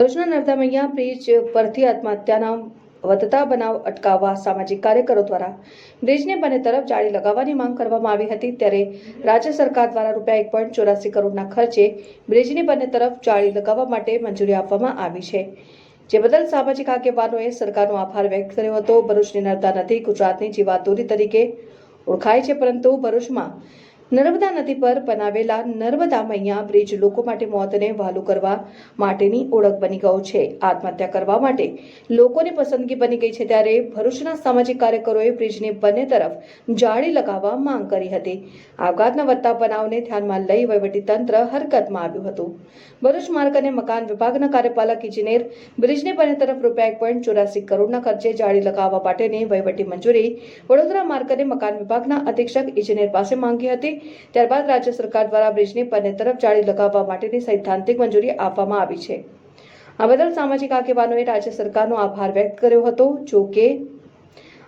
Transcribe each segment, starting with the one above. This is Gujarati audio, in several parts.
ભરૂચના નર્મદામૈયા બ્રિજ પરથી આત્મહત્યાના વધતા બનાવ અટકાવવા સામાજિક કાર્યકરો દ્વારા બ્રિજને બંને તરફ જાળી લગાવવાની માંગ કરવામાં આવી હતી. ત્યારે રાજ્ય સરકાર દ્વારા રૂપિયા એક પોઈન્ટ ચોરાસી કરોડના ખર્ચે બ્રિજની બંને તરફ જાળી લગાવવા માટે મંજૂરી આપવામાં આવી છે. જે બદલ સામાજિક આગેવાનોએ સરકારનો આભાર વ્યક્ત કર્યો હતો. ભરૂચની નર્મદા નદી ગુજરાતની જીવાદોરી તરીકે ઓળખાય છે, પરંતુ ભરૂચમાં નર્મદા નદી પર બનાવેલા નર્મદા મૈયા બ્રિજ લોકો માટે મોતને વહાલું કરવા માટેની ઓળખ બની ગયો છે. આત્મહત્યા કરવા માટે લોકોની પસંદગી બની ગઈ છે ત્યારે ભરૂચના સામાજિક કાર્યકરોએ બ્રિજની બંને તરફ જાળી લગાવવા માંગ કરી હતી. આપઘાતના વધતા બનાવને ધ્યાનમાં લઈ વહીવટીતંત્ર હરકતમાં આવ્યું હતું. ભરૂચ માર્ગ અને મકાન વિભાગના કાર્યપાલક ઇજનેર બ્રિજની બંને તરફ રૂપિયા એક પોઈન્ટ ચોરાસી કરોડના ખર્ચે જાળી લગાવવા માટેની વહીવટી મંજૂરી વડોદરા માર્ગ અને મકાન વિભાગના અધિક્ષક ઇજનેર પાસે માંગી હતી. ત્યારબાદ રાજ્ય સરકાર દ્વારા બ્રિજની બંને તરફ જાળી લગાવવા માટેની સૈદ્ધાંતિક મંજૂરી આપવામાં આવી છે. આ બદલ સામાજિક આગેવાનોએ રાજ્ય સરકારનો આભાર વ્યક્ત કર્યો હતો. જો કે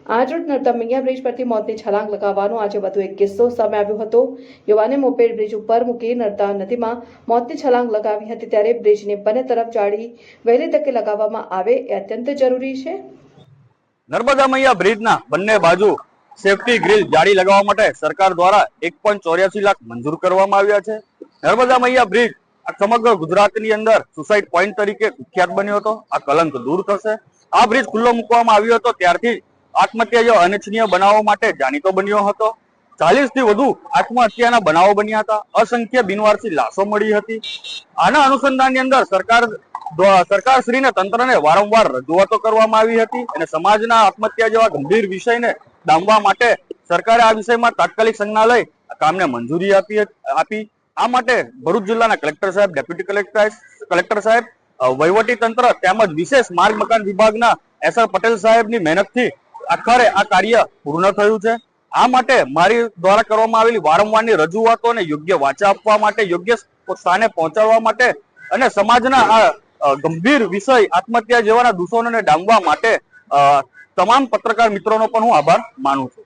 આજરોજ નર્મદા બ્રિજ પરથી મોતની છલાંગ લગાવવાનો આજે વધુ એક કિસ્સો સામે આવ્યો હતો. યુવાને મોપેડ બ્રિજ ઉપર મૂકી નર્મદા નદીમાં મોતની છલાંગ લગાવી હતી ત્યારે બ્રિજની બંને તરફ જાળી વહેલી તકે લગાવવામાં આવે એ અત્યંત જરૂરી છે. નર્મદા મૈયા બ્રિજના બંને બાજુ સેફટી ગ્રીલ જાળી લગાવવા માટે સરકાર દ્વારા એક લાખ મંજૂર કરવામાં આવ્યા છે. નર્મદા મૈયા બ્રિજ આ સમગ્ર ગુજરાતની અંદર સુસાઇડ પોઈન્ટ તરીકે કુખ્યાત બન્યો હતો. આ કલંક દૂર થશે. આ બ્રિજ ખુલ્લો મૂકવામાં આવ્યો હતો. ત્યારથી આત્મહત્યા જેવા અનિચ્છનીય બનાવો માટે જાણીતો બન્યો હતો. ચાલીસથી વધુ આત્મહત્યાના બનાવો બન્યા હતા. અસંખ્ય બિનવારસી લાશો મળી હતી. આના અનુસંધાનની અંદર સરકાર સરકારશ્રીને તંત્રને વારંવાર રજૂઆતો કરવામાં આવી હતી અને સમાજના આત્મહત્યા જેવા ગંભીર વિષયને ડામવા માટે સરકારે આ વિષયમાં તાત્કાલિક સંજ્ઞા લઈ કામને મંજૂરી આપી આપી. આ માટે ભરૂચ જિલ્લાના કલેક્ટર સાહેબ, ડેપ્યુટી કલેક્ટર કલેક્ટર સાહેબ વહીવટી તંત્ર તેમજ વિશેષ માર્ગ મકાન વિભાગના એસ આર પટેલ સાહેબની મહેનતથી આખરે આ કાર્ય પૂર્ણ થયું છે. આ માટે મારી દ્વારા કરવામાં આવેલી વારંવારની રજૂઆતોને યોગ્ય વાચા આપવા માટે, યોગ્ય સ્થાને પહોંચાડવા માટે અને સમાજના આ ગંભીર વિષય આત્મહત્યા જેવાના દૂષણોને ડામવા માટે તમામ પત્રકાર મિત્રોનો પણ હું આભાર માનું છું.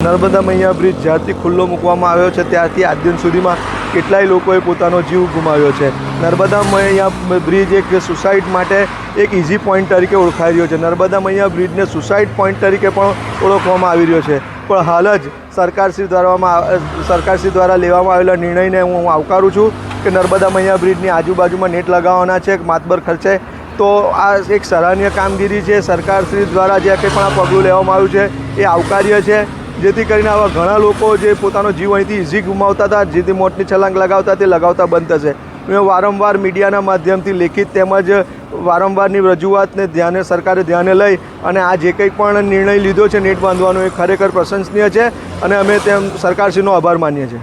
નર્મદા મૈયા બ્રિજ જ્યારથી ખુલ્લો મૂકવામાં આવ્યો છે ત્યારથી આજ દિન સુધીમાં કેટલાય લોકોએ પોતાનો જીવ ગુમાવ્યો છે. નર્મદા મૈયા બ્રિજ એક સુસાઇડ માટે એક ઇઝી પોઈન્ટ તરીકે ઓળખાઈ રહ્યો છે. નર્મદા મૈયા બ્રિજને સુસાઇડ પોઈન્ટ તરીકે પણ ઓળખવામાં આવી રહ્યો છે. પણ હાલ જ સરકારશ્રી દ્વારામાં સરકારશ્રી દ્વારા લેવામાં આવેલા નિર્ણયને હું આવકારું છું. કે નર્મદા મૈયા બ્રિજની આજુબાજુમાં નેટ લગાવવાના છે માતબર ખર્ચે. તો આ એક સરાહનીય કામગીરી છે. સરકારશ્રી દ્વારા જે કંઈ પણ આ પગલું લેવામાં આવ્યું છે, એ આવકાર્ય છે. જેથી કરીને આવા ઘણા લોકો જે પોતાનો જીવ અહીંથી ઇઝી ગુમાવતા હતા, જેથી મોટની છલાંગ લગાવતા, તે લગાવતા બંધ થશે. મેં વારંવાર મીડિયાના માધ્યમથી લેખિત તેમજ વારંવારની રજૂઆતને ધ્યાને, સરકારે ધ્યાને લઈ અને આ જે કંઈ પણ નિર્ણય લીધો છે નેટ બાંધવાનો, એ ખરેખર પ્રશંસનીય છે અને અમે તેમ સરકારશ્રીનો આભાર માનીએ છીએ.